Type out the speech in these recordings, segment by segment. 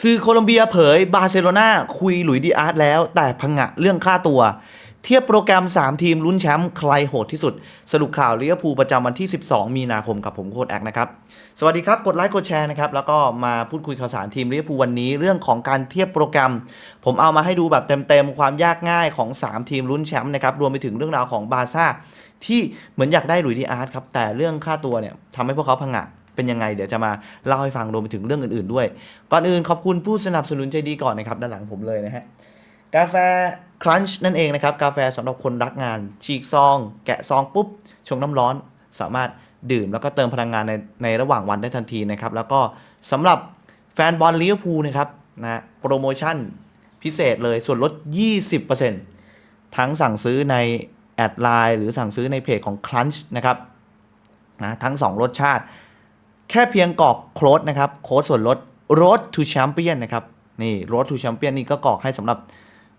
สื่อโคลอมเบียเผยบาร์เซโลนาคุยหลุยดีอาร์ตแล้ว แต่พังงะเรื่องค่าตัว เทียบโปรแกรม 3 ทีมลุ้นแชมป์ใครโหดที่สุด สรุปข่าวลิเวอร์พูลประจำวันที่ 12 มีนาคมกับผมโค้ดแอคนะครับ สวัสดีครับ กดไลค์กดแชร์นะครับ แล้วก็มาพูดคุยข่าวสารทีมลิเวอร์พูลวันนี้ เรื่องของการเทียบโปรแกรม ผมเอามาให้ดูแบบเต็มๆความยากง่ายของ 3 ทีมลุ้นแชมป์นะครับรวมไปถึงเรื่องราวของบาร์ซ่าที่เหมือนอยากได้หลุยดีอาร์ตครับแต่เรื่องค่าตัวเนี่ยทำให้พวกเขาพังงะ เป็นยังไง เดี๋ยวจะมาเล่าให้ฟังรวมไปถึงเรื่องอื่นๆด้วย ก่อนอื่นขอบคุณผู้สนับสนุนใจดีก่อนนะครับด้านหลังผมเลยนะฮะกาแฟครันช์นั่นเองนะครับ กาแฟสำหรับคนรักงาน ฉีกซอง แกะซองปุ๊บ ชงน้ำร้อนสามารถดื่มแล้วก็เติมพลังงานในในระหว่างวันได้ทันทีนะครับ แล้วก็สำหรับแฟนบอลลิเวอร์พูลนะครับนะโปรโมชั่นพิเศษเลยส่วนลด 20%ทั้งสั่งซื้อในแอดไลน์หรือสั่งซื้อในเพจของ Crunch นะครับนะทั้ง 2 รสชาติ แค่เพียงกรอกโค้ดนะครับโค้ดส่วนลด road to champion นะครับนี่ road to champion นี่ก็กรอกให้สำหรับ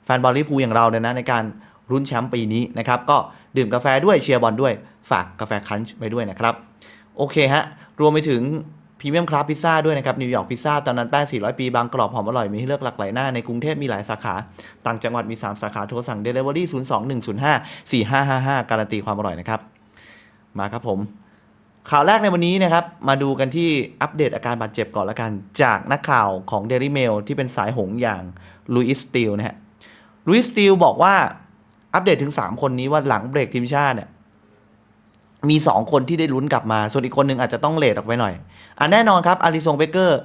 แฟนบอลลิพูอย่างเราเลยนะในการรุ้นแชมป์ปีนี้นะครับ ก็ดื่มกาแฟด้วยเชียร์บอลด้วยฝากกาแฟคันช์ไว้ด้วยนะครับ โอเคฮะ รวมไปถึงพรีเมียมคราฟพิซซ่าด้วยนะครับ นิวยอร์กพิซซ่าตอนนั้นแป้ง 400 ปีบางกรอบหอมอร่อย มีให้เลือกหลากหลายหน้า ในกรุงเทพมีหลายสาขา ต่างจังหวัดมี 3 สาขาโทรสั่ง Delivery 02105 4555 การันตีความอร่อยนะครับ มาครับผม ข่าวแรกในวันนี้นะครับมาดูกันที่อัปเดตอาการบาดเจ็บก่อนละกัน จากนักข่าวของ Daily Mail ที่เป็นสายหงอย่างลุยส์สตีลนะฮะลุยส์สตีลบอกว่าอัปเดตถึง 3 คนนี้ว่าหลังเบรกทีมชาติเนี่ยมี 2 คนที่ได้ลุ้นกลับมา ส่วนอีกคนหนึ่งอาจจะต้องเลทออกไปหน่อยอะแน่นอนครับอาริซงเบเกอร์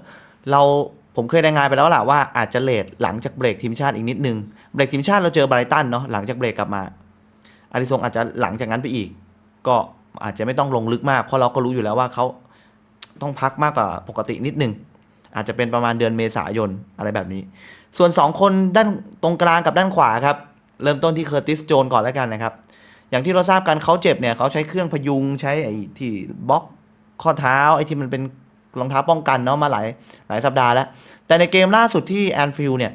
เราผมเคยรายงานไปแล้วแหละว่าอาจจะเลทหลังจากเบรกทีมชาติอีกนิดนึงเบรกทีมชาติเราเจอไบรตันเนาะหลังจากเบรกกลับมาอาริซงอาจจะหลังจากนั้นไปอีก ก็ อาจจะไม่ต้องลงลึกมาก เพราะเราก็รู้อยู่แล้วว่าเขาต้องพักมากกว่าปกตินิดนึง อาจจะเป็นประมาณเดือนเมษายนอะไรแบบนี้ ส่วน 2 คนด้านตรงกลางกับด้านขวาครับ เริ่มต้นที่เคอร์ติสโจนก่อนแล้วกันนะครับ อย่างที่เราทราบกันเขาเจ็บเนี่ยเขาใช้เครื่องพยุงใช้ไอ้ที่บล็อกข้อเท้าไอ้ที่มันเป็นรองเท้าป้องกันเนาะมาหลายหลายสัปดาห์แล้ว แต่ในเกมล่าสุดที่แอนฟิลเนี่ย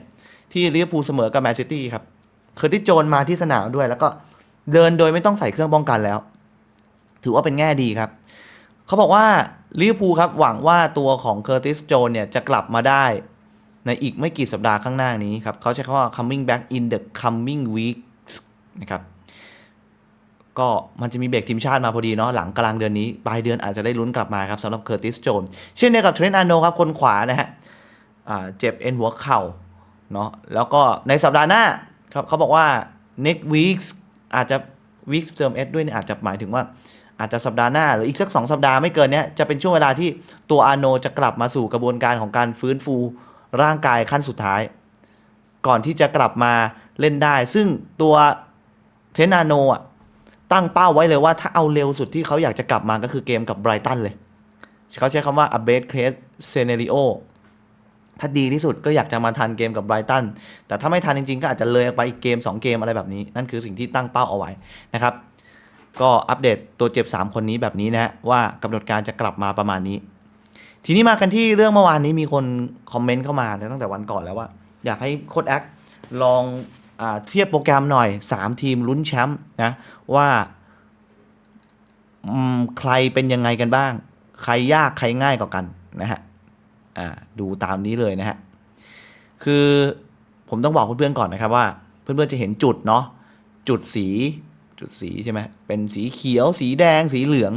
ที่ลิเวอร์พูลเสมอกับแมนซิตี้ครับเคอร์ติสโจนมาที่สนามด้วย แล้วก็เดินโดยไม่ต้องใส่เครื่องป้องกันแล้ว ถือว่าเป็นแง่ดีครับ เขาบอกว่าลิเวอร์พูลครับหวังว่าตัวของเคอร์ติสโจนเนี่ยจะกลับมาได้ในอีกไม่กี่สัปดาห์ข้างหน้านี้ครับเขาใช้คำว่า coming back in the coming weeks นะครับก็มันจะมีเบรกทีมชาติมาพอดีเนาะหลังกลางเดือนนี้ ปลายเดือนอาจจะได้ลุ้นกลับมาครับสำหรับเคอร์ติสโจนเช่นเดียวกับเทรนต์อาร์โนครับ คนขวานะฮะเจ็บเอ็นหัวเข่าเนาะแล้วก็ในสัปดาห์หน้าครับเขาบอกว่า next weeks อาจจะ weeks เติม s ด้วยเนี่ยอาจจะหมายถึงว่า อาจจะสัปดาห์หน้าหรืออีกสัก 2 สัปดาห์ไม่เกินเนี้ยจะเป็นช่วงเวลาที่ตัวอาโนจะกลับมาสู่กระบวนการของการฟื้นฟูร่างกายขั้นสุดท้าย ก่อนที่จะกลับมาเล่นได้ ซึ่งตัวเทนนาโนอะตั้งเป้าไว้เลยว่าถ้าเอาเร็วสุดที่เขาอยากจะกลับมาก็คือเกมกับไบรตันเลย เขาใช้คำว่า a best case scenario ถ้าดีที่สุดก็อยากจะมาทันเกมกับไบรตันแต่ถ้าไม่ทันจริงๆ ก็อาจจะเลยไปอีกเกม 2 เกมอะไรแบบนี้ นั่นคือสิ่งที่ตั้งเป้าเอาไว้นะครับ ก็อัปเดตตัวเจ็บ 3 คนนี้แบบนี้นะฮะว่ากำหนดการจะกลับมาประมาณนี้ ทีนี้มากันที่เรื่องเมื่อวานนี้มีคนคอมเมนต์เข้ามาตั้งแต่วันก่อนแล้วว่า อยากให้โค้ดแอคลองอเทียบโปรแกรมหน่อย 3 ทีมลุ้นแชมป์นะว่าใครเป็นยังไงกันบ้าง ใครยากใครง่ายกว่ากันนะฮะดูตามนี้เลยนะฮะ คือผมต้องบอกเพื่อนๆก่อนนะครับว่า เพื่อนๆจะเห็นจุดเนาะจุดสี จุดสีใช่ไหมเป็นสีเขียว สีแดง สีเหลือง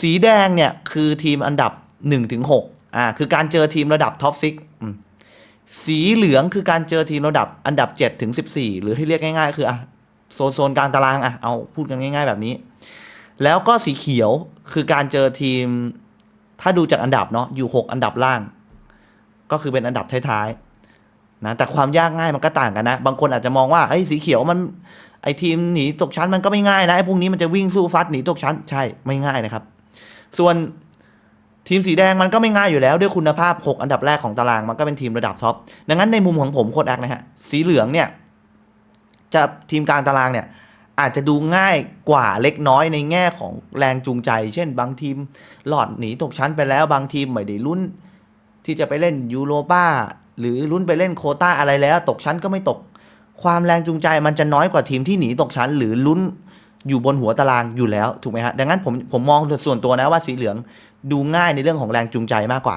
สีแดงเนี่ยคือทีมอันดับ1ถึง6อ่าคือการเจอทีมระดับท็อปซิกสีเหลืองคือการเจอทีมระดับอันดับ7ถึง14 หรือให้เรียกง่ายๆ คืออะโซนโซนกลางตารางอะเอาพูดกันง่าย ๆ แบบนี้ แล้วก็สีเขียวคือการเจอทีม ถ้าดูจากอันดับเนาะอยู่ 6 อันดับล่าง ก็คือเป็นอันดับท้ายๆนะแต่ความยากง่ายมันก็ต่างกันนะ บางคนอาจจะมองว่าไอ้ยสีเขียวมัน ไอทีมหนีตกชั้นมันก็ไม่ง่ายนะไอพวกนี้มันจะวิ่งสู้ฟัดหนีตกชั้นใช่ไม่ง่ายนะครับ ส่วนทีมสีแดงมันก็ไม่ง่ายอยู่แล้วด้วยคุณภาพ 6 อันดับแรกของตารางมันก็เป็นทีมระดับท็อปดังนั้นในมุมของผมโคตรแอคนะฮะสีเหลืองเนี่ยจะทีมกลางตารางเนี่ยอาจจะดูง่ายกว่าเล็กน้อยในแง่ของแรงจูงใจ เช่น บางทีมหลอดหนีตกชั้นไปแล้วบางทีมไม่ได้ลุ้น ที่จะไปเล่นยูโรป้าหรือลุ้นไปเล่นโคต้าอะไรแล้ว ตกชั้นก็ไม่ตก ความแรงจูงใจมันจะน้อยกว่าทีมที่หนีตกชั้น หรือลุ้นอยู่บนหัวตารางอยู่แล้วถูกไหมฮะดังนั้นผมผมมองส่วนตัวนะว่าสีเหลืองดูง่ายในเรื่องของแรงจูงใจมากกว่า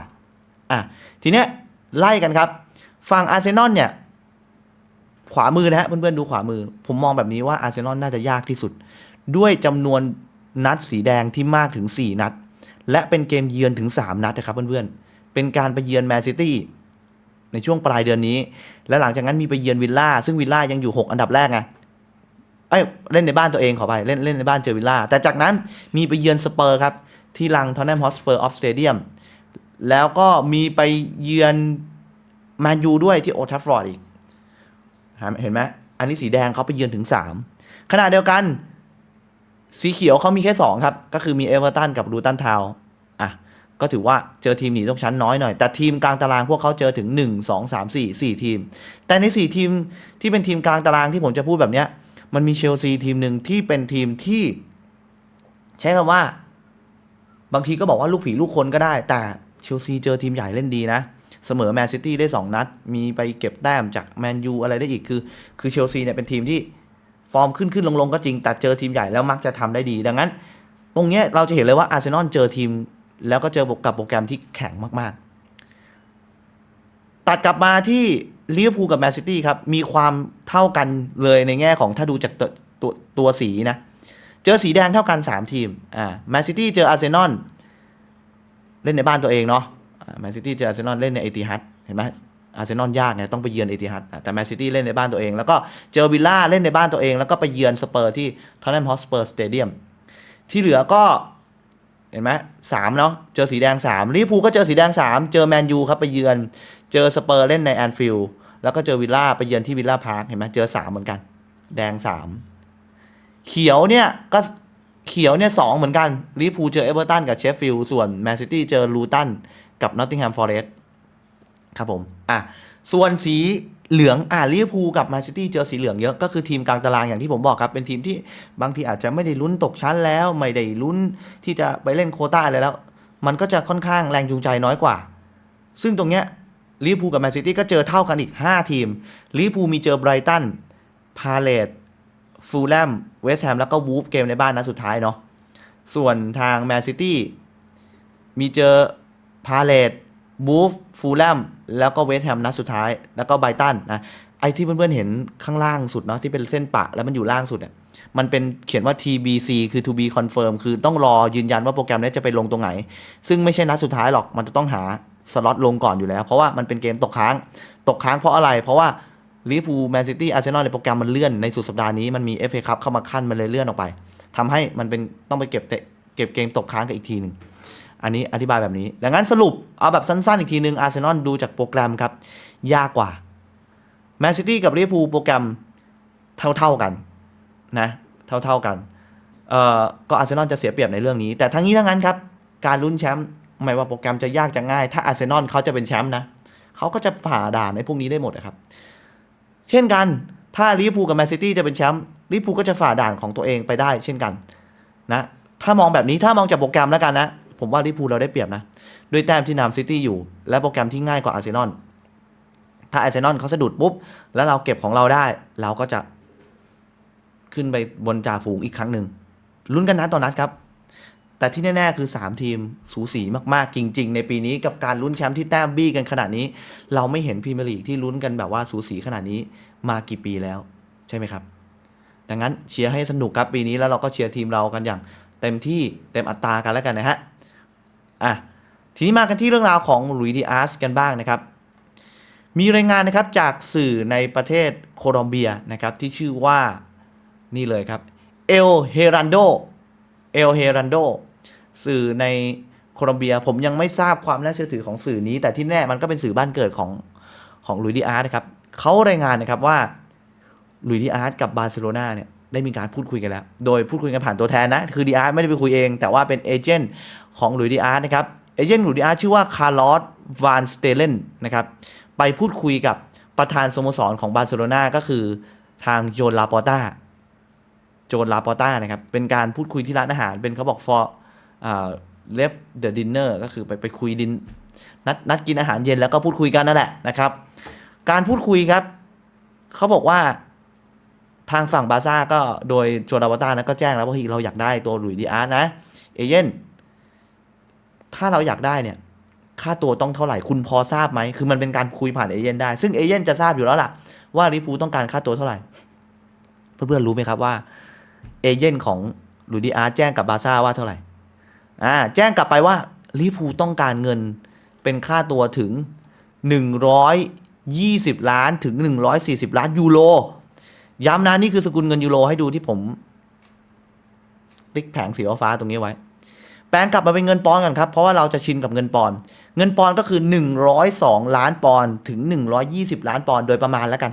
อะทีเนี้ยไล่กันครับฝั่งอาร์เซนอลเนี่ยขวามือนะฮะเพื่อนๆดูขวามือ ผมมองแบบนี้ว่าอาร์เซนอลน่าจะยากที่สุด ด้วยจำนวนนัดสีแดงที่มากถึง 4 นัด และเป็นเกมเยือนถึง 3 นัดนะครับเพื่อนๆเป็นการไปเยือนแมนซิตี้ ในช่วงปลายเดือนนี้ และหลังจากนั้นมีไปเยือนวิลล่าซึ่งวิลล่ายังอยู่ 6 อันดับแรกไงเอ้ยเล่นในบ้านตัวเองขอไปเล่นเล่นในบ้านเจอวิลล่าแต่จากนั้นมีไปเยือนสเปอร์ครับที่ลังทอนแนมฮอสเปอร์ออฟสเตเดียมแล้วก็มีไปเยือนแมนยูด้วยที่โอทัฟฟอร์ดอีกเห็นไหมอันนี้สีแดงเขาไปเยือนถึง 3 ขณะเดียวกัน สีเขียวเขามีแค่ 2 ครับ ก็คือมีเอเวอร์ตันกับลูตันทาว ก็ถือว่าเจอทีมหนีตกชั้นน้อยหน่อย แต่ทีมกลางตารางพวกเขาเจอถึง 1 2 3 4 4 ทีม แต่ใน 4 ทีมที่เป็นทีมกลางตารางที่ผมจะพูดแบบเนี้ย มันมีเชลซีทีมหนึ่งที่เป็นทีมที่ ใช้คำว่า บางทีก็บอกว่าลูกผีลูกคนก็ได้ แต่เชลซีเจอทีมใหญ่เล่นดีนะ เสมอแมนซิตี้ได้ 2 นัด มีไปเก็บแต้มจากแมนยูอะไรได้อีกคือ คือเชลซีเนี่ยเป็นทีมที่ฟอร์มขึ้นขึ้นลงลงก็จริงแต่เจอทีมใหญ่แล้วมักจะทำได้ดี ดังนั้น ตรงเนี้ยเราจะเห็นเลยว่าอาร์เซนอลเจอทีม แล้วก็เจอกับโปรแกรมที่แข็งมาก ๆ ตัดกลับมาที่ลิเวอร์พูลกับแมนซิตี้ครับ มีความเท่ากันเลยในแง่ของถ้าดูจากตัวตัวตัวสีนะ เจอสีแดงเท่ากัน 3 ทีม อ่าแมนซิตี้เจออาร์เซนอลเล่นในบ้านตัวเองเนาะแมนซิตี้เจออาร์เซนอลเล่นในเอติฮัดเห็นไหมอาร์เซนอลยากไงต้องไปเยือนเอติฮัดแต่แมนซิตี้เล่นในบ้านตัวเอง แล้วก็เจอวิลล่าเล่นในบ้านตัวเอง แล้วก็ไปเยือนสเปอร์ที่ทอนแนมฮอสเปอร์สเตเดียมที่เหลือก็ เห็นไหมสามเนาะเจอสีแดงสามลิเวอร์พูลก็เจอสีแดงสามเจอแมนยูครับไปเยือน เจอสเปอร์เล่นในแอนฟิลด์แล้วก็เจอวิลล่าไปเยือนที่วิลล่าพาร์คเห็นไหมเจอสามเหมือนกัน แดงสามเขียวเนี่ยก็เขียวเนี่ยสองเหมือนกันลิเวอร์พูลเจอเอเวอร์ตันกับเชฟฟิลด์ส่วนแมนซิตี้เจอลูตันกับนอตติงแฮมฟอร์เรสต์ครับผมอะส่วนสี เหลืองอ่าลิเวอร์พูลกับแมนซิตี้เจอสีเหลืองเยอะก็คือทีมกลางตารางอย่างที่ผมบอกครับ เป็นทีมที่บางทีอาจจะไม่ได้ลุ้นตกชั้นแล้ว ไม่ได้ลุ้นที่จะไปเล่นโคต้าอะไรแล้ว มันก็จะค่อนข้างแรงจูงใจน้อยกว่า ซึ่งตรงเนี้ยลิเวอร์พูลกับแมนซิตี้ก็เจอเท่ากันอีก 5 ทีมลิเวอร์พูลมีเจอไบรตันพาเลตฟูลแลมเวสต์แฮมแล้วก็วูฟเกมในบ้านนัดสุดท้ายเนาะส่วนทางแมนซิตี้มีเจอพาเลต วูฟฟูลแลมแล้วก็เวสต์แฮมนัดสุดท้าย แล้วก็ไบตันนะไอที่เพื่อนๆเห็นข้างล่างสุดเนาะที่เป็นเส้นปะแล้วมันอยู่ล่างสุดเนี่ยมันเป็นเขียนว่า TBC คือ to be confirm คือต้องรอยืนยันว่าโปรแกรมนี้จะไปลงตรงไหน ซึ่งไม่ใช่นัดสุดท้ายหรอกมันจะต้องหาสล็อตลงก่อนอยู่แล้ว เพราะว่ามันเป็นเกมตกค้าง ตกค้างเพราะอะไร เพราะว่าลิเวอร์พูลแมนซิตี้อาร์เซนอลในโปรแกรมมันเลื่อนในสุดสัปดาห์นี้มันมี FA คัพเข้ามาขั้นมันเลยเลื่อนออกไปทำให้มันเป็นต้องไปเก็บเตะเก็บเกมตกค้างกันอีกทีหนึ่ง อันนี้อธิบายแบบนี้ ดังนั้นสรุปเอาแบบสั้นๆ อีกทีหนึ่งอาร์เซนอลดูจากโปรแกรมครับ ยากกว่าแมนซิตี้กับลิเวอร์พูลโปรแกรมเท่าๆกันนะเท่าๆกันเอ่อก็อาร์เซนอลจะเสียเปรียบในเรื่องนี้ แต่ทั้งนี้ทั้งนั้นครับ การลุ้นแชมป์ไม่ว่าโปรแกรมจะยากจะง่าย ถ้าอาร์เซนอลเขาจะเป็นแชมป์นะเขาก็จะผ่าด่านในพวกนี้ได้หมดนะครับ เช่นกันถ้าลิเวอร์พูลกับแมนซิตี้จะเป็นแชมป์ลิเวอร์พูลก็จะฝ่าด่านของตัวเองไปได้เช่นกันนะถ้ามองแบบนี้ถ้ามองจากโปรแกรมแล้วกันนะ ผมว่าลิเวอร์พูลเราได้เปรียบนะ ด้วยแต้มที่นำซิตี้อยู่ และโปรแกรมที่ง่ายกว่าอาร์เซนอลถ้าอาร์เซนอลเขาสะดุดปุ๊บ แล้วเราเก็บของเราได้ เราก็จะขึ้นไปบนจ่าฝูงอีกครั้งหนึ่งลุ้นกันนัดต่อนัดครับ แต่ที่แน่ ๆ คือ 3 ทีมสูสีมากๆ จริง ๆ ในปีนี้กับการลุ้นแชมป์ที่แต้มบี้กันขนาดนี้ เราไม่เห็นพรีเมียร์ลีกที่ลุ้นกันแบบว่าสูสีขนาดนี้มากี่ปีแล้ว ใช่ไหมครับ ดังนั้นเชียร์ให้สนุกครับปีนี้แล้วเราก็เชียร์ทีมเรากันอย่างเต็มที่เต็มอัตรากันแล้วกันนะฮะ อะทีนี้มากันที่เรื่องราวของหลุยดีอาร์สกันบ้างนะครับ มีรายงานนะครับจากสื่อในประเทศโคลอมเบียนะครับที่ชื่อว่านี่เลยครับเอลเฮรันโดเอลเฮรันโดสื่อในโคลอมเบียผมยังไม่ทราบความน่าเชื่อถือของสื่อนี้ แต่ที่แน่มันก็เป็นสื่อบ้านเกิดของของลุยดีอาร์สนะครับเขารายงานนะครับว่าลุยดีอาร์สกับ บาร์เซโลนาเนี่ย ได้มีการพูดคุยกันแล้ว โดยพูดคุยกันผ่านตัวแทนนะ คือดีอาร์ไม่ได้ไปคุยเอง แต่ว่าเป็นเอเจนต์ของหลุยส์ดีอาร์นะครับ เอเจนต์หลุยส์ดีอาร์ชื่อว่าคาร์ลอสวานสเตเลนนะครับ ไปพูดคุยกับประธานสโมสรของบาร์เซโลนาก็คือทางโจนลาปอต้า โจนลาปอต้านะครับ เป็นการพูดคุยที่ร้านอาหาร เป็นเขาบอก for อ่า left the dinner ก็คือไปไปคุยดินนัดนัดกินอาหารเย็นแล้วก็พูดคุยกันนั่นแหละนะครับ การพูดคุยครับ เขาบอกว่า ทางฝั่งบาซ่าก็โดยโจนลาปอต้านะก็แจ้งแล้วว่าเฮ้ยเราอยากได้ตัวหลุยดีอาร์นะ เอเย่นถ้าเราอยากได้เนี่ย ค่าตัวต้องเท่าไหร่คุณพอทราบไหม คือมันเป็นการคุยผ่านเอเย่นได้ ซึ่งเอเย่นจะทราบอยู่แล้วล่ะ ว่าลิพูต้องการค่าตัวเท่าไหร่ เพื่อนๆรู้ไหมครับว่าเอเย่นของลูดิอาร์แจ้งกับบาซ่าว่าเท่าไหร่อ่าแจ้งกลับไปว่าลิพูต้องการเงินเป็นค่าตัวถึง 120 ล้านถึง 140 ล้านยูโร ย้ำนะนี่คือสกุลเงินยูโรให้ดูที่ผม ติ๊กแผงสีฟ้าตรงนี้ไว้ แปลงกลับมาเป็นเงินปอนกันครับ เพราะว่าเราจะชินกับเงินปอน เงินปอนก็คือ 102 ล้านปอนถึง 120 ล้านปอนโดยประมาณแล้วกัน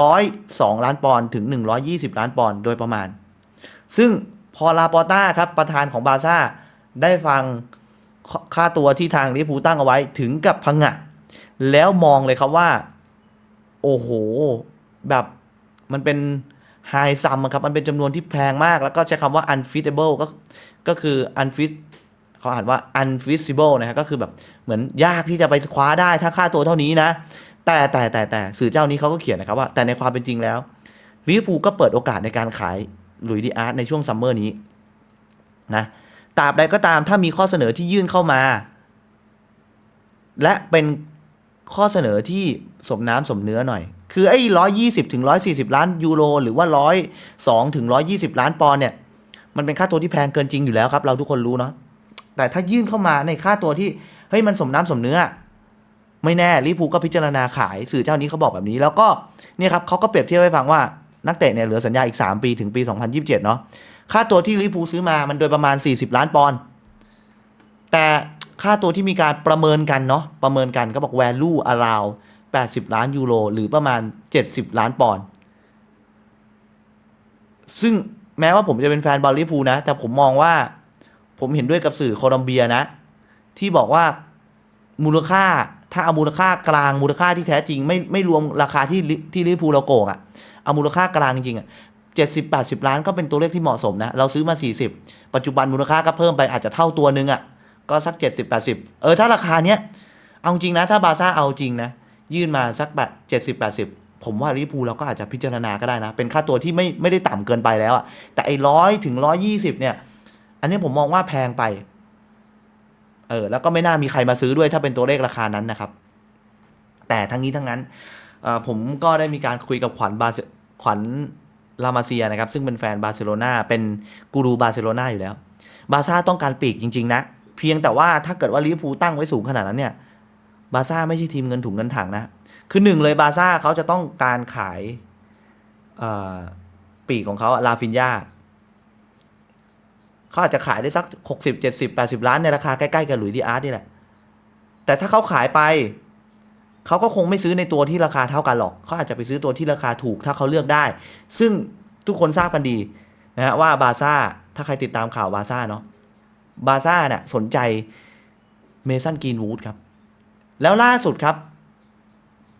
102 ล้านปอนถึง 120 ล้านปอนโดยประมาณ ซึ่งพอลาปอต้าครับประธานของบาร์ซ่าได้ฟังค่าตัวที่ทางลิเวอร์พูลตั้งเอาไว้ถึงกับพังงะ แล้วมองเลยครับว่า โอ้โห แบบ มันเป็นไฮซัมครับ มันเป็นจำนวนที่แพงมาก แล้วก็ใช้คำว่า unfeasible ก็ ก็คือ unfit เขาอ่านว่า unfeasible นะครับ ก็คือแบบเหมือนยากที่จะไปคว้าได้ถ้าค่าตัวเท่านี้นะ แต่แต่แต่แต่สื่อเจ้านี้เขาก็เขียนนะครับว่า แต่ในความเป็นจริงแล้วลิเวอร์พูลก็เปิดโอกาสในการขายหลุยส์ดีอาร์ตในช่วงซัมเมอร์นี้นะตราบใดก็ตามถ้ามีข้อเสนอที่ยื่นเข้ามา และเป็นข้อเสนอที่สมน้ำสมเนื้อหน่อย คือไอ้ร้อยยี่สิบถึงร้อยสี่สิบล้านยูโรหรือว่าร้อยสองถึงร้อยี่สิบล้านปอนด์เนี่ย มันเป็นค่าตัวที่แพงเกินจริงอยู่แล้วครับ เราทุกคนรู้เนาะแต่ถ้ายื่นเข้ามาในค่าตัวที่เฮ้ยมันสมน้ำสมเนื้อ ไม่แน่ลิพูก็พิจารณาขายสื่อเจ้านี้เขาบอกแบบนี้ แล้วก็เนี่ยครับเขาก็เปรียบเทียบให้ฟังว่านักเตะเนี่ยเหลือสัญญาอีก 3 ปีถึงปี 2027 เนาะค่าตัวที่ลิพูซื้อมามันโดยประมาณ 40 ล้านปอนด์แต่ค่าตัวที่มีการประเมินกันเนาะประเมินกันก็บอก value around 80 ล้านยูโรหรือประมาณ 70 ล้านปอนด์ซึ่งแม้ว่าผมจะเป็นแฟนบอลลิพูนะ แต่ผมมองว่าผมเห็นด้วยกับสื่อโคลอมเบียนะ ที่บอกว่ามูลค่าถ้าเอามูลค่ากลางมูลค่าที่แท้จริง ไม่ไม่รวมราคาที่ที่ลิพูเราโกงอะ่ะเอามูลค่ากลางจริงอะเจ็ดสิบแปดสิบล้านก็เป็นตัวเลขที่เหมาะสมนะ เราซื้อมาสี่สิบปัจจุบันมูลค่าก็เพิ่มไปอาจจะเท่าตัวนึงอะ่ะก็สักเจ็ดสิบแปดสิบเออถ้าราคาเนี้ยเอาจริงนะ ถ้าบาซ่าเอาจริงนะ ยื่นมาสักแบบเจ็ดสิบแปดสิบผมว่าลิเวอร์พูเราก็อาจจะพิจารณาก็ได้นะ เป็นค่าตัวที่ไม่ไม่ได้ต่ำเกินไปแล้วอะแต่ไอ้ร้อยถึงร้อยี่สิบเนี่ย อันนี้ผมมองว่าแพงไป เออ แล้วก็ไม่น่ามีใครมาซื้อด้วยถ้าเป็นตัวเลขราคานั้นนะครับ แต่ทั้งนี้ทั้งนั้นอ่อผมก็ได้มีการคุยกับขวัญบาขวัญลามาเซียนะครับ ซึ่งเป็นแฟนบาร์เซโลนาเป็นกูรูบาร์เซโลนาอยู่แล้ว บาซ่าต้องการปีกจริง ๆ นะ เพียงแต่ว่าถ้าเกิดว่าลิเวอร์พูลตั้งไว้สูงขนาดนั้นเนี่ย บาร์ซ่าไม่ใช่ทีมเงินถุงเงินถังนะ คือหนึ่งเลยบาร์ซ่าเขาจะต้องการขายปีกของเขาลาฟินยาเขาอาจจะขายได้สักหกสิบเจ็ดสิบแปดสิบล้านในราคาใกล้ๆกับหลุยส์ดีอาร์ตนี่แหละ แต่ถ้าเขาขายไป เขาก็คงไม่ซื้อในตัวที่ราคาเท่ากันหรอก เขาอาจจะไปซื้อตัวที่ราคาถูกถ้าเขาเลือกได้ ซึ่งทุกคนทราบกันดีนะฮะว่าบาร์ซ่าถ้าใครติดตามข่าวบาร์ซ่าเนาะบาร์ซ่าเนี่ยสนใจเมสันกรีนวูดครับ แล้วล่าสุดครับ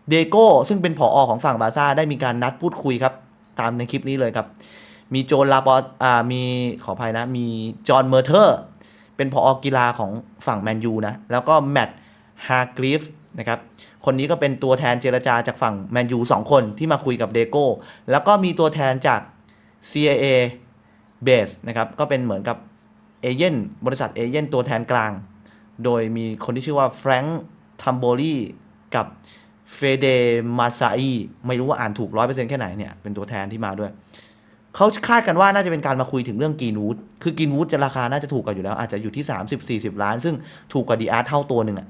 เดโก้ซึ่งเป็นผออของฝั่งบาซ่าได้มีการนัดพูดคุยครับ ตามในคลิปนี้เลยครับ มีโจนลาปออ่ามีขออภัยนะ มีจอห์นเมอร์เทอร์ เป็นผออกีฬาของฝั่งแมนยูนะ แล้วก็แมตต์ฮาร์กรีฟนะครับคนนี้ก็เป็นตัวแทนเจรจาจากฝั่งแมนยูสองคนที่มาคุยกับเดโก้แล้วก็มีตัวแทนจาก CIA Base นะครับก็เป็นเหมือนกับเอเย่นบริษัทเอเย่นตัวแทนกลาง โดยมีคนที่ชื่อว่าแฟรงค์ ทัมโบลีกับเฟเดมาซาอีไม่รู้ว่าอ่านถูกร้อยเปอร์เซ็นต์แค่ไหนเนี่ย เป็นตัวแทนที่มาด้วย เขาคาดกันว่าน่าจะเป็นการมาคุยถึงเรื่องกรีนวูดคือกรีนวูดจะราคาน่าจะถูกกว่าอยู่แล้ว อาจจะอยู่ที่ 30-40 ล้าน ซึ่งถูกกว่าดีอาร์เท่าตัวหนึ่งอะ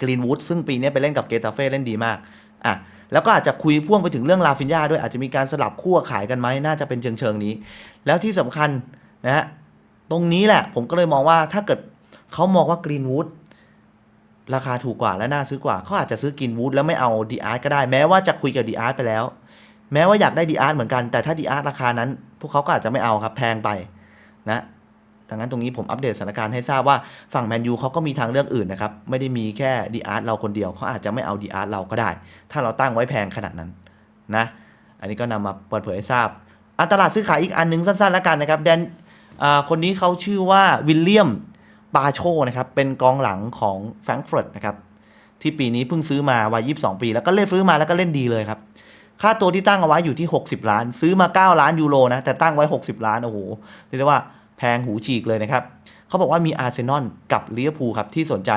กรีนวูดซึ่งปีนี้ไปเล่นกับเกตาเฟ่เล่นดีมากอะแล้วก็อาจจะคุยพ่วงไปถึงเรื่องลาฟินยาด้วยอาจจะมีการสลับคู่ขายกันไหมน่าจะเป็นเชิงเชิงนี้ แล้วที่สำคัญนะฮะตรงนี้แหละผมก็เลยมองว่าถ้าเกิดเขามองว่ากรีนวูด ราคาถูกกว่าและน่าซื้อกว่าเขาอาจจะซื้อกรีนวูดแล้วไม่เอาดีอาร์ก็ได้แม้ว่าจะคุยกับดีอาร์ไปแล้ว แม้ว่าอยากได้ดีอาร์เหมือนกันแต่ถ้าดีอาร์ราคานั้น พวกเขาก็อาจจะไม่เอาครับแพงไปนะดังนั้นตรงนี้ผมอัปเดตสถานการณ์ให้ทราบว่าฝั่งแมนยูเขาก็มีทางเลือกอื่นนะครับไม่ได้มีแค่ดีอาร์เราคนเดียวเขาอาจจะไม่เอาดีอาร์เราก็ได้ ถ้าเราตั้งไว้แพงขนาดนั้นนะอันนี้ก็นำมาเปิดเผยให้ทราบอันตลาดซื้อขายอีกอันหนึงสั้นๆแล้วกันนะครับแดนคนนี้เขาชื่อว่าวิลเลียม ปาโชนะครับเป็นกองหลังของแฟรงก์เฟิร์ตนะครับที่ปีนี้เพิ่งซื้อมาวัย 22 ปี แล้วก็เล่นซื้อมาแล้วก็เล่นดีเลยครับ ค่าตัวที่ตั้งเอาไว้อยู่ที่ 60 ล้าน ซื้อมา 9 ล้านยูโรนะแต่ตั้งไว้ 60 ล้านโอ้โหเรียกได้ว่าแพงหูฉีกเลยนะครับเขาบอกว่ามีอาร์เซนอลกับลิเวอร์พูลครับที่สนใจ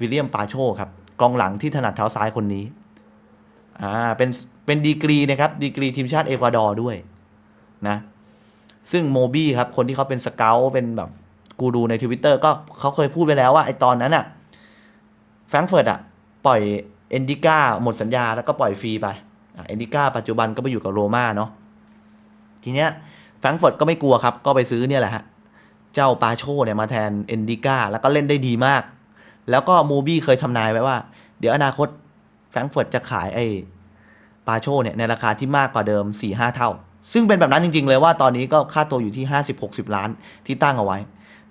วิลเลียมปาโชครับกองหลังที่ถนัดเท้าซ้ายคนนี้อ่าเป็นเป็นดีกรีนะครับดีกรีทีมชาติเอกวาดอร์ด้วยนะซึ่งโมบี้ครับคนที่เขาเป็นสเกลเป็นแบบ กูรูในทวิตเตอร์ก็เขาเคยพูดไปแล้วว่าไอตอนนั้นอะแฟรงก์เฟิร์ตอะปล่อยเอนดิก้าหมดสัญญาแล้วก็ปล่อยฟรีไปเอนดิก้าปัจจุบันก็ไปอยู่กับโรม่าเนาะทีเนี้ยแฟรงก์เฟิร์ตก็ไม่กลัวครับ ก็ไปซื้อเนี่ยแหละฮะ เจ้าปาโชเนี่ยมาแทนเอนดิก้าแล้วก็เล่นได้ดีมาก แล้วก็มูบี้เคยทำนายไว้ว่า เดี๋ยวอนาคตแฟรงก์เฟิร์ตจะขายไอ้ปาโชเนี่ยในราคาที่มากกว่าเดิม4-5เท่า ซึ่งเป็นแบบนั้นจริง ๆ เลยว่าตอนนี้ก็ค่าตัวอยู่ที่ 50-60 ล้านที่ตั้งเอาไว้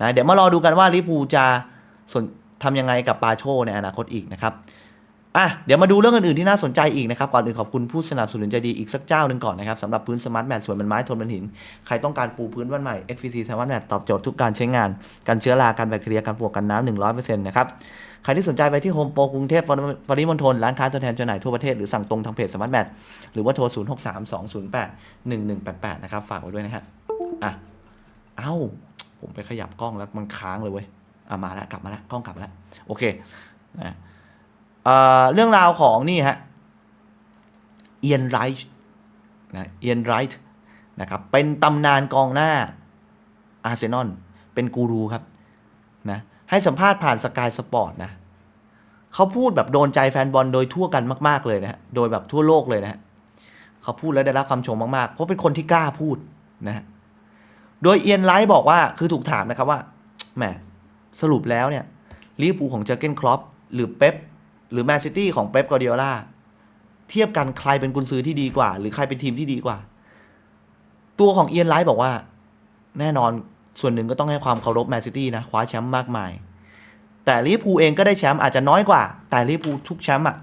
นะเดี๋ยวมารอดูกันว่าลิเวอร์พูจะสนทำยังไงกับปาโชในอนาคตอีกนะครับอะเดี๋ยวมาดูเรื่องอื่นๆที่น่าสนใจอีกนะครับ ก่อนอื่นขอบคุณผู้สนับสนุนใจดีอีกสักเจ้าหนึ่งก่อนนะครับสำหรับพื้นสมาร์ทแมทสวยเป็นไม้ทนเป็นหิน ใครต้องการปูพื้นวันใหม่ FVC Smart Mat ตอบโจทย์ทุกการใช้งานการเชื้อราการแบคทีเรียการปลวกกันน้ำหนึ่งร้อยเปอร์เซ็นต์นะครับ ใครที่สนใจไปที่โฮมโปรกรุงเทพปริมณฑลร้านค้าตัวแทนจำหน่ายทั่วประเทศหรือสั่งตรงทางเพจสมาร์ทแมทหรือว่าโทร 0 6 3 2 0 8 1 1 8 8 นะครับฝากไว้ด้วยนะฮะอะเอ้า ผมไปขยับกล้องแล้วมันค้างเลยเว้ยอะมาแล้วกลับมาแล้วกล้องกลับมาแล้วโอเคนะเเรื่องราวของนี่ฮะเอียนไรท์นะเอียนไรท์นะครับเป็นตำนานกองหน้าอาร์เซนอลเป็นกูรูครับนะให้สัมภาษณ์ผ่านสกายสปอร์ตนะเขาพูดแบบโดนใจแฟนบอลโดยทั่วกันมาก ๆ เลยนะฮะโดยแบบทั่วโลกเลยนะฮะเขาพูดแล้วได้รับคำชมมาก ๆ เพราะเป็นคนที่กล้าพูดนะฮะ โดยเอียนไลท์บอกว่าคือถูกถามนะครับว่าแหมสรุปแล้วเนี่ยลิเวอร์พูลของเจอเกนครอปหรือเป๊ปหรือแมนซิตี้ของเป๊ปกอร์ดิโอลาเทียบกันใครเป็นกุนซือที่ดีกว่า หรือใครเป็นทีมที่ดีกว่า ตัวของเอียนไลท์บอกว่า แน่นอนส่วนหนึ่งก็ต้องให้ความเคารพแมนซิตี้นะคว้าแชมป์มากมาย แต่ลิเวอร์พูลเองก็ได้แชมป์อาจจะน้อยกว่า แต่ลิเวอร์พูลทุกแชมป์อะ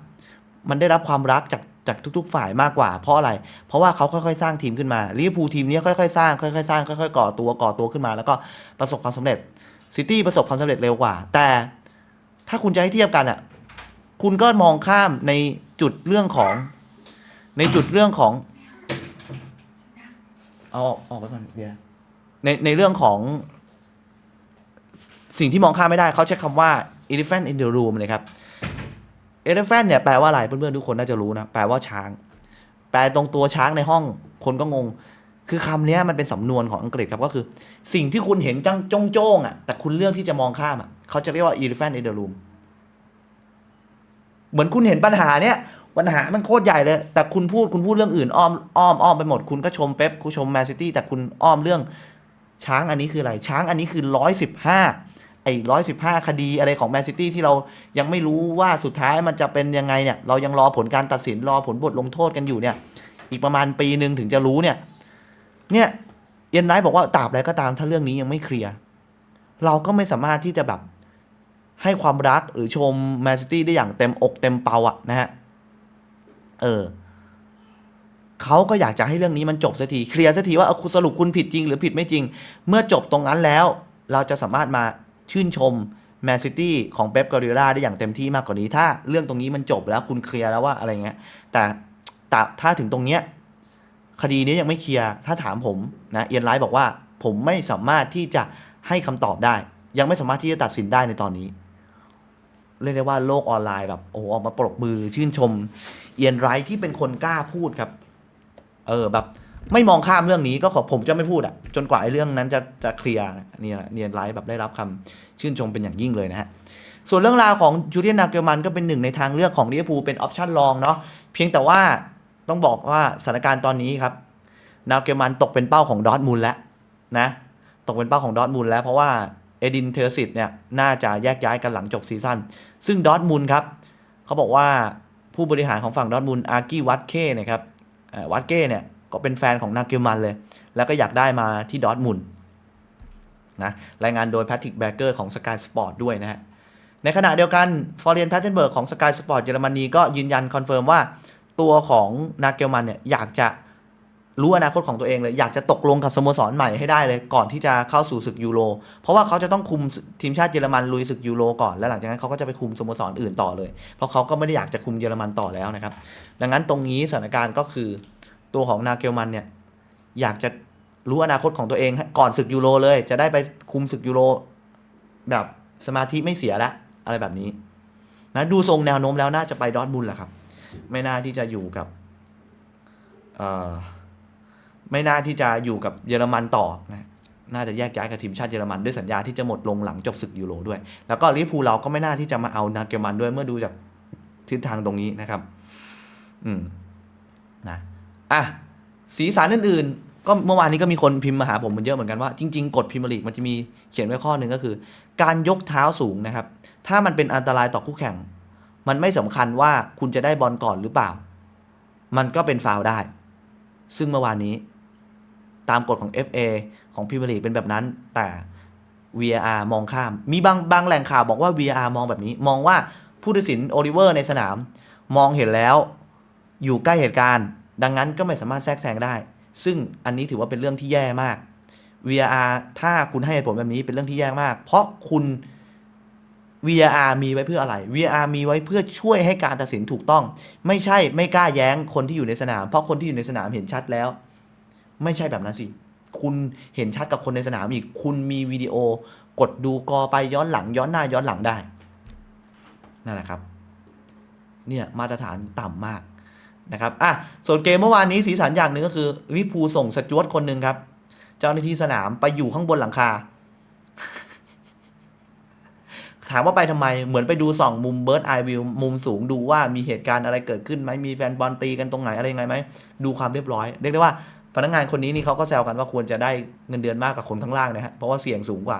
มันได้รับความรักจาก จากทุกๆ ฝ่ายมากกว่า เพราะอะไร เพราะว่าเขาค่อยๆ สร้างทีมขึ้นมาลิเวอร์พูลทีมนี้ค่อยๆ สร้างค่อยๆ สร้างค่อยๆ ก่อตัวก่อตัวขึ้นมา แล้วก็ประสบความสำเร็จซิตี้ประสบความสำเร็จเร็วกว่า แต่ถ้าคุณจะให้เทียบกันอะคุณก็มองข้ามในจุดเรื่องของ ในจุดเรื่องของเอาออกออกไปก่อนเบียในในเรื่องของ สิ่งที่มองข้ามไม่ได้เขาใช้คำว่า elephant in the room เลยครับ elephant เนี่ยแปลว่าอะไรเพื่อนๆทุกคนน่าจะรู้นะ แปลว่าช้าง แปลตรงตัวช้างในห้องคนก็งง คือคำนี้มันเป็นสำนวนของอังกฤษครับก็คือ สิ่งที่คุณเห็นจังจ้องโจ้งอะแต่คุณเลือกที่จะมองข้ามอะเขาจะเรียกว่า elephant in the room เหมือนคุณเห็นปัญหาเนี้ยปัญหามันโคตรใหญ่เลย แต่คุณพูดคุณพูดเรื่องอื่นอ้อมอ้อมอ้อมไปหมดคุณก็ชมเป๊ปคุณชมแมนซิตี้แต่คุณอ้อมเรื่องช้างอันนี้คืออะไรช้างอันนี้คือร้อยสิบห้า ไอ้ร้อยสิบห้าคดีอะไรของแมนซิตี้ที่เรายังไม่รู้ว่าสุดท้ายมันจะเป็นยังไงเนี่ย เรายังรอผลการตัดสินรอผลบทลงโทษกันอยู่เนี่ย อีกประมาณปีหนึ่งถึงจะรู้เนี่ย เนี่ยเย็นไนท์บอกว่าตราบใดก็ตามถ้าเรื่องนี้ยังไม่เคลียร์เราก็ไม่สามารถที่จะแบบให้ความรักหรือชมแมนซิตี้ได้อย่างเต็มอกเต็มเปาอะนะฮะ เออเขาก็อยากจะให้เรื่องนี้มันจบสักทีเคลียร์สักทีว่าคุณสรุปคุณผิดจริงหรือผิดไม่จริง เมื่อจบตรงนั้นแล้ว เราจะสามารถมา ชื่นชมแมนซิตี้ของเป๊ปกอริโอลาได้อย่างเต็มที่มากกว่านี้ ถ้าเรื่องตรงนี้มันจบแล้วคุณเคลียร์แล้วว่าอะไรเงี้ย แต่แต่ถ้าถึงตรงเนี้ยคดีนี้ยังไม่เคลียร์ถ้าถามผมนะเอียนไลท์บอกว่าผมไม่สามารถที่จะให้คำตอบได้ ยังไม่สามารถที่จะตัดสินได้ในตอนนี้ เรียกได้ว่าโลกออนไลน์แบบโอ้ออกมาปรบมือชื่นชม เอียนไรท์ที่เป็นคนกล้าพูดครับ เออแบบ ไม่มองข้ามเรื่องนี้ก็ขอผมจะไม่พูดอะ จนกว่าไอ้เรื่องนั้นจะจะเคลียร์เนี่ยเนียนไรท์แบบได้รับคำชื่นชมเป็นอย่างยิ่งเลยนะฮะส่วนเรื่องราวของจูเลียนนาเกลมันก็เป็นหนึ่งในทางเลือกของลิเวอร์พูลเป็นออปชั่นรองเนาะเพียงแต่ว่าต้องบอกว่าสถานการณ์ตอนนี้ครับ นาเกลมันตกเป็นเป้าของดอทมุลแล้วนะตกเป็นเป้าของดอทมุลแล้วเพราะว่าเอดินเทอร์สิตเนี่ยน่าจะแยกย้ายกันหลังจบซีซั่นซึ่งดอทมุลครับเขาบอกว่าผู้บริหารของฝั่งดอทมุลอาร์กี้วัตเก้นะครับวัตเก้เนี่ย ก็เป็นแฟนของนาเกลมันเลย แล้วก็อยากได้มาที่ดอทมุลนะรายงานโดยแพทริกแบเกอร์ของ Sky Sport ด้วยนะฮะ ในขณะเดียวกันฟอร์เรียนแพทเทนเบิร์กของ Sky Sport เยอรมนีก็ยืนยันคอนเฟิร์มว่าตัวของนาเกลมันเนี่ยอยากจะรู้อนาคตของตัวเองเลย อยากจะตกลงกับสโมสรใหม่ให้ได้เลยก่อนที่จะเข้าสู่ศึกยูโร เพราะว่าเขาจะต้องคุมทีมชาติเยอรมันลุยศึกยูโรก่อน แล้วหลังจากนั้นเขาก็จะไปคุมสโมสรอื่นต่อเลย เพราะเขาก็ไม่ได้อยากจะคุมเยอรมันต่อแล้วนะครับ ดังนั้นตรงนี้สถานการณ์ก็คือ ตัวของนาเกลมันเนี่ยอยากจะรู้อนาคตของตัวเองก่อนศึกยูโรเลย จะได้ไปคุมศึกยูโรแบบสมาธิไม่เสียละอะไรแบบนี้นะดูทรงแนวโน้มแล้วน่าจะไปดอร์ทมุนแหละครับ ไม่น่าที่จะอยู่กับไม่น่าที่จะอยู่กับเยอรมันต่อนะน่าจะแยกย้ายกับทีมชาติเยอรมันด้วยสัญญาที่จะหมดลงหลังจบศึกยูโรด้วย แล้วก็ลิเวอร์พูลเราก็ไม่น่าที่จะมาเอานาเกลมันด้วยเมื่อดูจากทิศทางตรงนี้นะครับ อืมนะ อะสีสันอื่นๆ ก็เมื่อวานนี้ก็มีคนพิมพ์มาหาผมมันเยอะเหมือนกันว่าจริงๆ กฎพรีเมียร์ลีกมันจะมีเขียนไว้ข้อหนึ่งก็คือ การยกเท้าสูงนะครับ ถ้ามันเป็นอันตรายต่อคู่แข่ง มันไม่สำคัญว่าคุณจะได้บอลก่อนหรือเปล่า มันก็เป็นฟาวได้ ซึ่งเมื่อวานนี้ ตามกฎของ FA ของพรีเมียร์ลีกเป็นแบบนั้น แต่ VAR มองข้าม มีบางบางแหล่งข่าวบอกว่า VAR มองแบบนี้ มองว่าผู้ตัดสินโอลิเวอร์ในสนาม มองเห็นแล้วอยู่ใกล้เหตุการณ์ ดังนั้นก็ไม่สามารถแทรกแซงได้ ซึ่งอันนี้ถือว่าเป็นเรื่องที่แย่มาก VAR ถ้าคุณให้เหตุผลแบบนี้เป็นเรื่องที่แย่มาก เพราะคุณ VAR มีไว้เพื่ออะไร VAR มีไว้เพื่อช่วยให้การตัดสินถูกต้อง ไม่ใช่ไม่กล้าแย้งคนที่อยู่ในสนาม เพราะคนที่อยู่ในสนามเห็นชัดแล้ว ไม่ใช่แบบนั้นสิ คุณเห็นชัดกับคนในสนามอีก คุณมีวิดีโอกดดูกอไปย้อนหลัง ย้อนหน้าย้อนหลังได้ นั่นแหละครับ เนี่ยมาตรฐานต่ำมาก นะครับอะส่วนเกมเมื่อวานนี้สีสันอย่างหนึ่งก็คือลิเวอร์พูลส่งสจวตคนหนึ่งครับ เจ้าหน้าที่สนามไปอยู่ข้างบนหลังคา ถามว่าไปทำไมเหมือนไปดูส่องมุมเบิร์ดไอวิวมุมสูงดูว่ามีเหตุการณ์อะไรเกิดขึ้นไหมมีแฟนบอลตีกันตรงไหนอะไรยังไงไหมดูความเรียบร้อยเรียกได้ว่าพนักงานคนนี้นี่เขาก็แซวกันว่าควรจะได้เงินเดือนมากกว่าคนข้างล่างนะฮะ เพราะว่าเสี่ยงสูงกว่า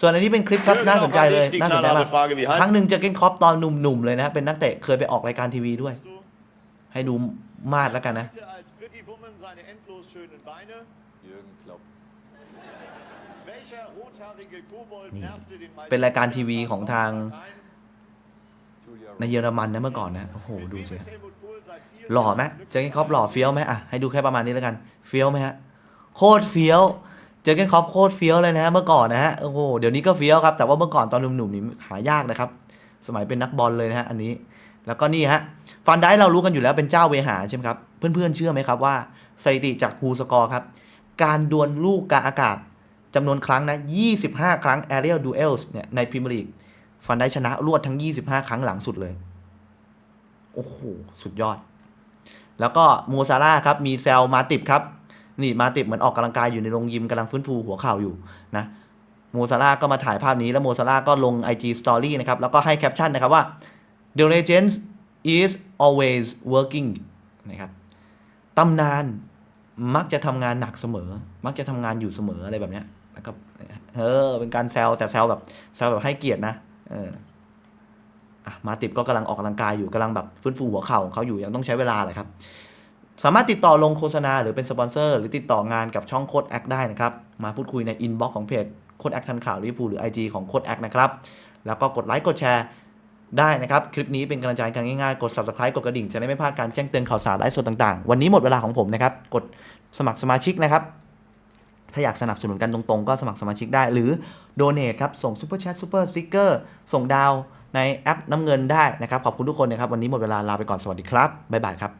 ส่วนอันนี้เป็นคลิปครับน่าสนใจเลย น่าสนใจมาก Frage, wie ครั้งหนึ่งเจอเกนครอปตอนหนุ่มๆเลยนะฮะเป็นนักเตะเคยไปออกรายการทีวีด้วย du? ให้ดูมาดแล้วกันนะ Zeigte als Pretty Woman seine endlos schönen Beine. Jürgen Klopp. Welcher rothaarige Kobold Nee. nervte den Meister? เป็นรายการทีวีของทาง Julia ในเยอรมันนะเมื่อก่อนนะ โอ้โห ดูสิ Mit Helmut Kohl seit vielen หล่อไหม Jahren เจอเกนครอปหล่อเฟี้ยวไหมอะ ให้ดูแค่ประมาณนี้แล้วกัน เฟี้ยวไหมฮะ โคตรเฟี้ยว เจอเกนครอปโคตรเฟี้ยวเลยนะฮะ เมื่อก่อนนะฮะ โอ้โห เดี๋ยวนี้ก็เฟี้ยวครับ แต่ว่าเมื่อก่อนตอนหนุ่มๆนี่หายากนะครับ สมัยเป็นนักบอลเลยนะฮะ อันนี้ แล้วก็นี่ฮะฟันได้เรารู้กันอยู่แล้วเป็นเจ้าเวหาใช่ไหมครับ เพื่อนๆเชื่อไหมครับว่าสถิติจากฮูสกอร์ครับ การดวลลูกกลางอากาศจำนวนครั้งนะ 25 ครั้ง aerial duels เนี่ยในพรีเมียร์ลีกฟันได้ชนะรวดทั้ง 25 ครั้งหลังสุดเลย โอ้โห สุดยอด แล้วก็โมซาร่าครับ มีแซลมาติบครับ นี่มาติบเหมือนออกกำลังกายอยู่ในโรงยิมกำลังฟื้นฟูหัวเข่าอยู่นะโมซาร่าก็มาถ่ายภาพนี้แล้วโมซาร่าก็ลง IG Story นะครับ แล้วก็ให้แคปชั่นนะครับว่า The legend is always working นะครับตำนานมักจะทำงานหนักเสมอ มักจะทำงานอยู่เสมออะไรแบบเนี้ยนะครับเออเป็นการแซวแต่แซวแบบแซวแบบให้เกียรตินะเออมาติบก็กำลังออกกำลังกายอยู่กำลังแบบฟื้นฟูหัวเข่าของเขาอยู่ยังต้องใช้เวลาเลยครับ สามารถติดต่อลงโฆษณาหรือเป็นสปอนเซอร์หรือติดต่องานกับช่องโคดแอคได้นะครับ มาพูดคุยในอินบ็อกซ์ของเพจโคดแอคทันข่าวลิพูหรือ IG ของโคดแอคนะครับ แล้วก็กดไลค์กดแชร์ ได้นะครับ คลิปนี้เป็นกำลังใจกันง่ายๆ กด subscribe กดกระดิ่งจะได้ไม่พลาดการแจ้งเตือนข่าวสารไลฟ์สดต่างๆ วันนี้หมดเวลาของผมนะครับ กดสมัครสมาชิกนะครับ ถ้าอยากสนับสนุนกันตรงๆ ก็สมัครสมาชิกได้ หรือโดเน a t ครับ ส่งซูเปอร์แชทซูเปอร์สติ๊กเกอร์ส่งดาวในแอปน้ำเงินได้นะครับ ขอบคุณทุกคนนะครับ วันนี้หมดเวลาลาไปก่อน สวัสดีครับ บ๊ายบายครับ